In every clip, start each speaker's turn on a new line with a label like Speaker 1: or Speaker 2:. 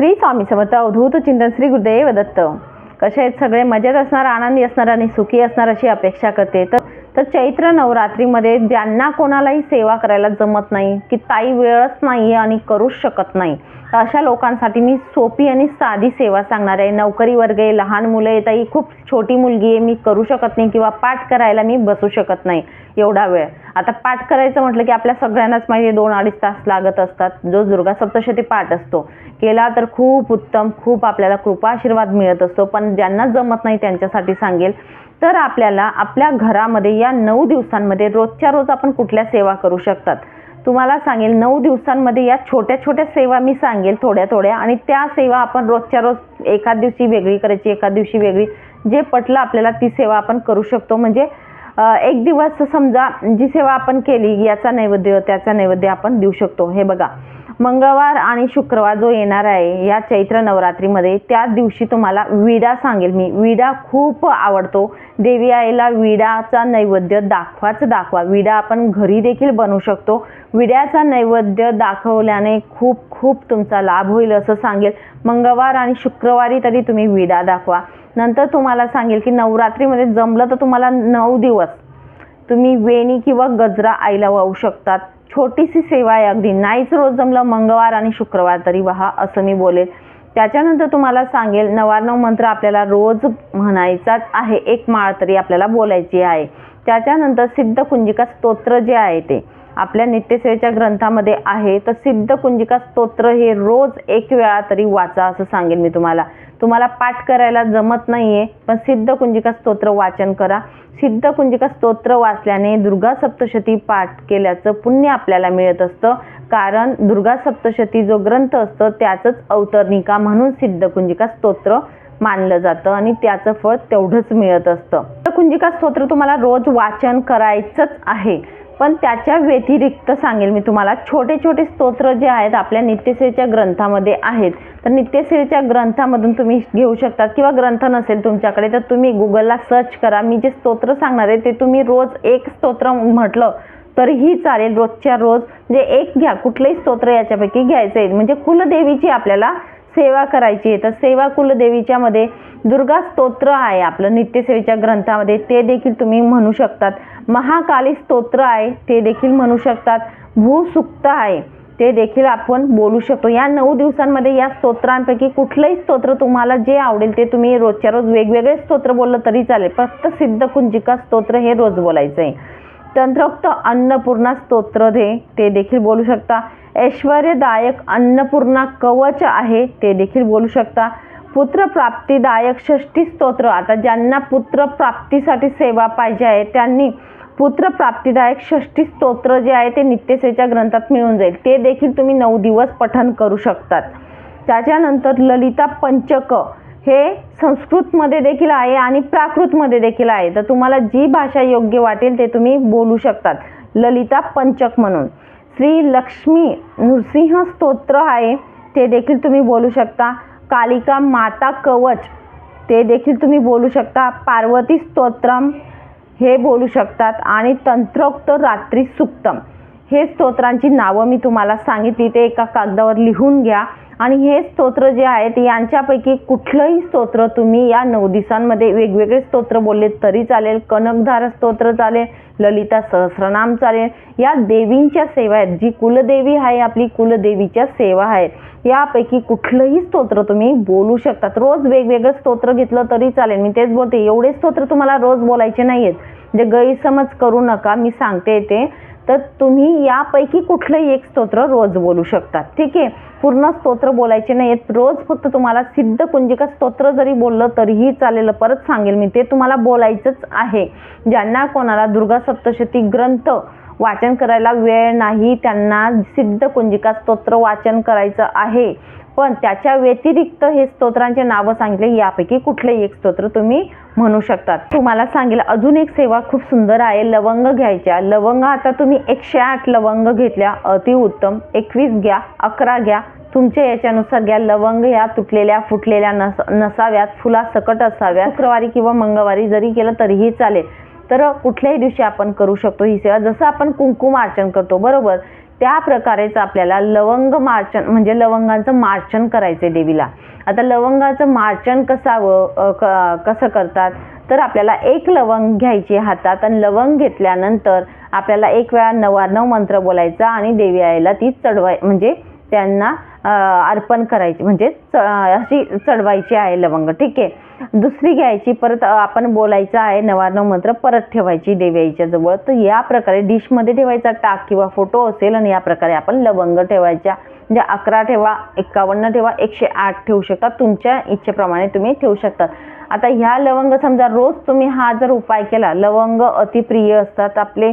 Speaker 1: श्री स्वामी समर्थ अवधूत चिंतन श्री गुरुदेव दत्त. कसे आहेत सगळे? मजेत असणार आनंदी असणार आणि सुखी असणार अशी अपेक्षा करते. तर तर चैत्र नवरात्रीमध्ये ज्यांना कोणालाही सेवा करायला जमत नाही की ताई वेळच नाही आहे आणि करूच शकत नाही तर अशा लोकांसाठी मी सोपी आणि साधी सेवा सांगणार आहे. नोकरी वर्ग आहे लहान मुलं आहे ताई खूप छोटी मुलगी आहे मी करू शकत नाही किंवा पाठ करायला मी बसू शकत नाही एवढा वेळ. आता पाठ करायचं म्हटलं की आपल्या सगळ्यांनाच माहिती आहे दोन अडीच तास लागत असतात. जो दुर्गा सप्तशती पाठ असतो केला तर खूप उत्तम खूप आपल्याला कृपा आशीर्वाद मिळत असतो. पण ज्यांना जमत नाही त्यांच्यासाठी सांगेल तर आपल्याला आपल्या घरामध्ये या नऊ दिवसांमध्ये रोजच्या रोज आपण कुठल्या सेवा करू शकतात? तुम्हाला सांगेल नऊ दिवसांमध्ये या छोट्या छोट्या सेवा मी सांगेल थोड्या थोड्या आणि त्या सेवा आपण रोजच्या रोज एका दिवशी वेगळी करायची एका दिवशी वेगळी. जे पटलं आपल्याला ती सेवा आपण करू शकतो. म्हणजे एक दिवस समजा जी सेवा आपण केली याचा नैवेद्य त्याचा नैवेद्य आपण देऊ शकतो. हे बघा. मंगळवार आणि शुक्रवार जो येणार आहे या चैत्र नवरात्रीमध्ये त्या दिवशी तुम्हाला विडा सांगेल मी. विडा खूप आवडतो. देवी आईला विडाचा नैवेद्य दाखवाच दाखवा. विडा आपण घरी देखील बनवू शकतो. विड्याचा नैवेद्य दाखवल्याने खूप खूप तुमचा लाभ होईल असं सांगेल. मंगळवार आणि शुक्रवारी तरी तुम्ही विडा दाखवा. नंतर तुम्हाला सांगेल की नवरात्रीमध्ये जमलं तर तुम्हाला नऊ दिवस. तुम्ही वेणी किंवा गजरा आईला वाहू शकतात. छोटीशी सेवा आहे अगदी. नाहीच रोज जमलं मंगळवार आणि शुक्रवार तरी व्हा असं मी बोलेल. त्याच्यानंतर तुम्हाला सांगेल नवाण्णव मंत्र आपल्याला रोज म्हणायचाच आहे. एक माळ तरी आपल्याला बोलायची आहे. त्याच्यानंतर सिद्ध कुंजिका स्तोत्र जे आहे ते. आपल्या नित्यसेवेच्या ग्रंथामध्ये आहे. तर सिद्ध कुंजिका स्तोत्र हे रोज एक वेळा तरी वाचा असं सांगेन मी तुम्हाला. तुम्हाला पाठ करायला जमत नाही आहे पण सिद्ध कुंजिका स्तोत्र वाचन करा. सिद्ध कुंजिका स्तोत्र वाचल्याने दुर्गा सप्तशती पाठ केल्याचं पुण्य आपल्याला मिळत असतं. कारण दुर्गा सप्तशती जो ग्रंथ असतो त्याचंच अवतरणिका म्हणून सिद्ध कुंजिका स्तोत्र मानलं जातं आणि त्याचं फळ तेवढंच मिळत असतं. तर कुंजिका स्तोत्र तुम्हाला रोज वाचन करायचंच आहे. पण त्याच्या व्यतिरिक्त सांगेल मी तुम्हाला छोटे छोटे स्तोत्र जे आहेत आपल्या नित्यसेवेच्या ग्रंथामध्ये आहेत. तर नित्यसेवेच्या ग्रंथामधून तुम्ही घेऊ शकता किंवा ग्रंथ नसेल तुमच्याकडे तर तुम्ही गुगलला सर्च करा. मी जे स्तोत्र सांगणार आहे ते तुम्ही रोज एक स्तोत्र म्हटलं तरीही चालेल. रोजच्या रोज म्हणजे एक घ्या. कुठलंही स्तोत्र याच्यापैकी घ्यायचं आहे. म्हणजे कुलदेवीची आपल्याला सेवा करायची आहे. तर सेवा कुलदेवीच्यामध्ये दुर्गा स्तोत्र आहे आपलं नित्यसेवेच्या ग्रंथामध्ये. ते देखील तुम्ही म्हणू शकतात. महाकाली स्तोत्र आहे. ते देखील म्हणू शकतात. भूसुक्त आहे. ते देखील आपण बोलू शकतो. या नऊ दिवसांमध्ये या स्तोत्रांपैकी कुठलंही स्तोत्र तुम्हाला जे आवडेल ते तुम्ही रोजच्या रोज वेगवेगळे स्तोत्र बोललं तरी चालेल. फक्त सिद्ध कुंजिका स्तोत्र हे रोज बोलायचं आहे तंत्रोक्त अन्नपूर्णा स्तोत्र दे ते देखील बोलू शकता. ऐश्वर्यदायक अन्नपूर्णा कवच आहे. ते देखील बोलू शकता. पुत्रप्राप्तीदायक षष्ठी स्तोत्र. आता ज्यांना पुत्रप्राप्तीसाठी सेवा पाहिजे आहे त्यांनी पुत्रप्राप्तीदायक षष्ठी स्तोत्र जे आहे ते नित्यसेच्या ग्रंथात मिळून जाईल. ते देखील तुम्ही नऊ दिवस पठन करू शकतात. त्याच्यानंतर ललिता पंचक हे संस्कृतमध्ये देखील आहे आणि प्राकृतमध्ये देखील आहे. तर तुम्हाला जी भाषा योग्य वाटेल ते तुम्ही बोलू शकतात. ललिता पंचक म्हणून. श्री लक्ष्मी नृसिंह स्तोत्र आहे. ते देखील तुम्ही बोलू शकता. कालिका माता कवच. ते देखील तुम्ही बोलू शकता. पार्वती स्तोत्रम. हे बोलू शकतात. आणि तंत्रोक्त रात्री सुक्तम. हे स्तोत्रांची नावं मी तुम्हाला सांगितली. ते एका कागदावर लिहून घ्या. आणि हे स्तोत्र जे आहेत यांच्यापैकी कुठलंही स्तोत्र तुम्ही या नऊ दिवसांमध्ये वेगवेगळे स्तोत्र बोलले तरी चालेल. कनकधार स्तोत्र चालेल ललिता सहस्रनाम चालेल. या देवींच्या सेवा आहेत. जी कुलदेवी आहे आपली कुलदेवीच्या सेवा आहेत. यापैकी कुठलंही स्तोत्र तुम्ही बोलू शकतात रोज वेगवेगळं स्तोत्र घेतलं तरी चालेल. मी तेच बोलते. एवढे स्तोत्र तुम्हाला रोज बोलायचे नाही आहेत जे म्हणजे गैरसमज करू नका. मी सांगते ते. तर तुम्ही यापैकी कुठलंही एक स्तोत्र रोज बोलू शकतात. ठीक आहे? पूर्ण स्तोत्र बोलायचे नाही आहेत रोज फक्त तुम्हाला सिद्ध कुंजिका स्तोत्र जरी बोललं तरीही चालेल. परत सांगेल मी ते तुम्हाला बोलायचंच आहे. ज्यांना कोणाला दुर्गा सप्तशती ग्रंथ वाचन करायला वेळ नाही त्यांना सिद्ध कुंजिका स्तोत्र वाचन करायचं आहे. पण त्याच्या व्यतिरिक्त हे स्तोत्रांचे नावं सांगितले यापैकी कुठलेही एक स्तोत्र तुम्ही म्हणू शकतात. तुम्हाला सांगेल अजून एक सेवा खूप सुंदर आहे लवंग घ्यायच्या. लवंग आता तुम्ही एकशे आठ लवंग घेतल्या अतिउत्तम एकवीस घ्या अकरा घ्या. तुमच्या याच्यानुसार घ्या. लवंग ह्या तुटलेल्या फुटलेल्या नस नसाव्यात फुला सकट असाव्या शुक्रवारी किंवा मंगळवारी जरी केलं तरीही चालेल. तर कुठल्याही दिवशी आपण करू शकतो ही सेवा. जसं आपण कुंकुम अर्चन करतो बरोबर? त्या प्रकारेच आपल्याला लवंग मार्चन म्हणजे लवंगांचं मार्चन करायचं आहे देवीला. आता लवंगाचं मार्चन कसावं क कसं करतात? तर आपल्याला एक लवंग घ्यायची हातात आणि लवंग घेतल्यानंतर आपल्याला एक वेळा नवार्णव मंत्र बोलायचा आणि देवी आईला ती चढवाय म्हणजे त्यांना अर्पण करायची म्हणजे च अशी चढवायची आहे लवंग ठीक आहे? दुसरी घ्यायची परत आपण बोलायचं आहे नवानव मंत्र परत ठेवायची देवी जवळ. तर या प्रकारे डिशमध्ये ठेवायचा टाक किंवा फोटो असेल आणि या प्रकारे आपण लवंग ठेवायच्या म्हणजे अकरा ठेवा एक्कावन्न ठेवा एकशे आठ ठेवू शकता. तुमच्या इच्छेप्रमाणे तुम्ही ठेवू शकता. आता ह्या लवंग समजा रोज तुम्ही हा जर उपाय केला लवंग अतिप्रिय असतात. आपले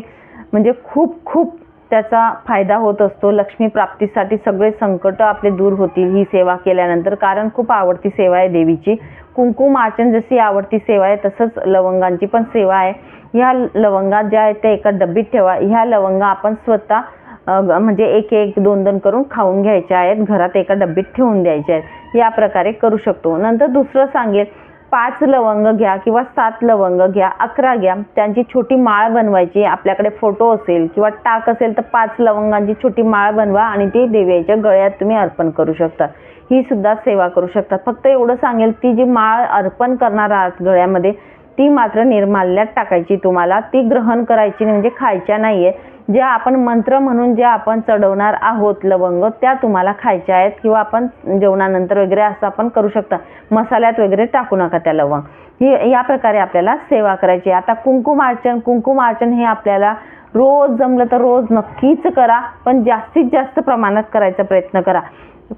Speaker 1: म्हणजे खूप खूप त्याचा फायदा होत असतो. लक्ष्मी प्राप्तीसाठी सगळे संकट आपले दूर होतील ही सेवा केल्यानंतर. कारण खूप आवडती सेवा आहे देवीची. कुंकुम आचन जशी आवडती सेवा आहे तसंच लवंगांची पण सेवा आहे. ह्या लवंगा ज्या आहेत त्या एका डब्बीत ठेवा. ह्या लवंगा आपण स्वतः म्हणजे एक एक दोन दोन करून खाऊन घ्यायच्या आहेत. घरात एका डब्बीत ठेवून द्यायच्या आहेत. या प्रकारे करू शकतो. नंतर दुसरं सांगेल पाच लवंग घ्या किंवा सात लवंग घ्या अकरा घ्या. त्यांची छोटी माळ बनवायची. आपल्याकडे फोटो असेल किंवा टाक असेल तर पाच लवंगांची छोटी माळ बनवा आणि ती देवीच्या गळ्यात तुम्ही अर्पण करू शकता. ही सुद्धा सेवा करू शकता. फक्त एवढं सांगेल ती जी माळ अर्पण करणार आहात गळ्यामध्ये ती मात्र निर्माल्यात टाकायची तुम्हाला. ती ग्रहण करायची म्हणजे खायच्या नाही आहे जे आपण मंत्र म्हणून जे आपण चढवणार आहोत लवंग त्या तुम्हाला खायच्या आहेत किंवा आपण जेवणानंतर वगैरे असं आपण करू शकता. मसाल्यात वगैरे टाकू नका त्या लवंग. ही या प्रकारे आपल्याला सेवा करायची आहे. आता कुंकुमार्चन कुंकुमार्चन हे आपल्याला रोज जमलं तर रोज नक्कीच करा पण जास्तीत जास्त प्रमाणात करायचा प्रयत्न करा.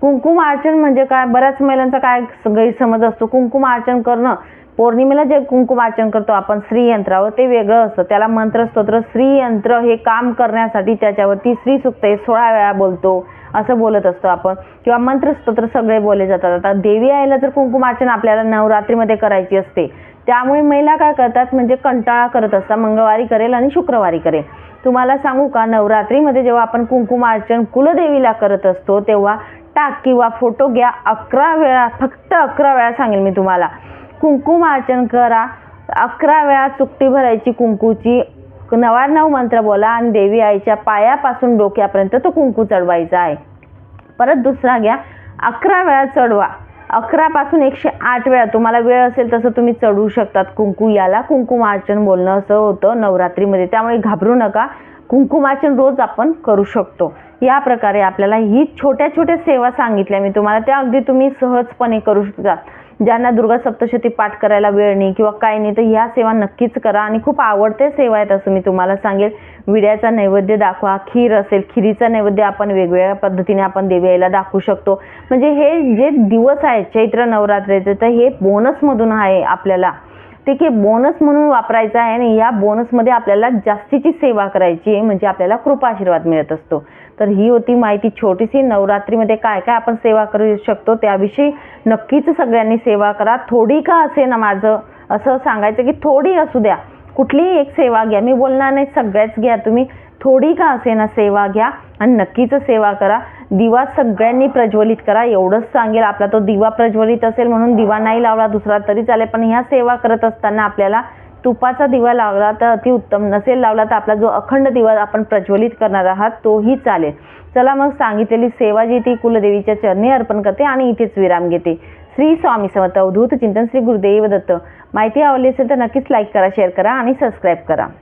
Speaker 1: कुंकुम अर्चन म्हणजे काय? बऱ्याच महिलांचा काय गैरसमज असतो. कुंकुम अर्चन करणं पौर्णिमेला जे कुंकुमार्चन करतो आपण श्रीयंत्रावर ते वेगळं असतं. त्याला मंत्रस्तोत्र श्रीयंत्र हे काम करण्यासाठी त्याच्यावरती श्री सुक्त हे सोळा वेळा बोलतो असं बोलत असतो आपण. किंवा मंत्रस्तोत्र सगळे बोलले जातात. आता देवी आईला जर कुंकुमार्चन आपल्याला नवरात्रीमध्ये करायची असते त्यामुळे महिला काय करतात म्हणजे कंटाळा करत असतात मंगळवारी करेल आणि शुक्रवारी करेल. तुम्हाला सांगू का नवरात्रीमध्ये जेव्हा आपण कुंकुमार्चन कुलदेवीला करत असतो तेव्हा टाक किंवा फोटो घ्या अकरा वेळा फक्त अकरा वेळा सांगेल मी तुम्हाला. कुंकुमार्चन करा. अकरा वेळा चुकटी भरायची कुंकूची. नवानव मंत्र बोला आणि देवी आईच्या पायापासून डोक्यापर्यंत तो कुंकू चढवायचा आहे. परत दुसरा घ्या. अकरा वेळा चढवा. अकरापासून एकशे आठ वेळा. तुम्हाला वेळ असेल तसं तुम्ही चढवू शकतात कुंकू. याला कुंकुमार्चन बोलणं असं होतं नवरात्रीमध्ये. त्यामुळे घाबरू नका. कुंकुमार्चन रोज आपण करू शकतो. या प्रकारे आपल्याला ही छोट्या छोट्या सेवा सांगितल्या. मी तुम्हाला त्या अगदी तुम्ही सहजपणे करू शकता. ज्यांना दुर्गा सप्तशती पाठ करायला वेळ नाही किंवा काय नाही तर ह्या सेवा नक्कीच करा. आणि खूप आवडते सेवा आहेत असं मी तुम्हाला सांगेल. विड्याचा नैवेद्य दाखवा खीर असेल खिरीचा नैवेद्य आपण वेगवेगळ्या पद्धतीने आपण देवीला दाखवू शकतो. म्हणजे हे जे दिवस आहेत चैत्र नवरात्रीचे तर हे बोनसमधून आहे आपल्याला. ठीक आहे बोनस म्हणून वापरायचा आहे आणि या बोनसमध्ये आपल्याला जास्तीची सेवा करायची आहे म्हणजे आपल्याला कृपा आशीर्वाद मिळत असतो. तर ही होती माहिती छोटीशी. नवरात्रीमध्ये काय काय आपण सेवा करू शकतो त्याविषयी नक्कीच सगळ्यांनी सेवा करा. थोडी का असे ना माझं? असं सांगायचं की थोडी असू द्या. कुठलीही एक सेवा घ्या. मी बोलणार नाही सगळ्याच घ्या तुम्ही. थोडी का असेना सेवा घ्या आणि नक्कीच सेवा करा. दिवा सगळ्यांनी प्रज्वलित करा. एवढंच सांगेल आपला तो दिवा प्रज्वलित असेल म्हणून दिवा नाही लावला दुसरा तरी चालेल पण ह्या सेवा करत असताना आपल्याला तुपाचा दिवा लावला तर अतिउत्तम नसेल लावला तर आपला जो अखंड दिवा आपण प्रज्वलित करणार आहात तोही चालेल. चला मग सांगितलेली सेवा जी ती कुलदेवीच्या चरणी अर्पण करते आणि इथेच विराम घेते. श्री स्वामी समर्थ अवधूत चिंतन श्री गुरुदेव दत्त. माहिती आवडली असेल तर नक्कीच लाईक करा शेअर करा आणि सबस्क्राईब करा.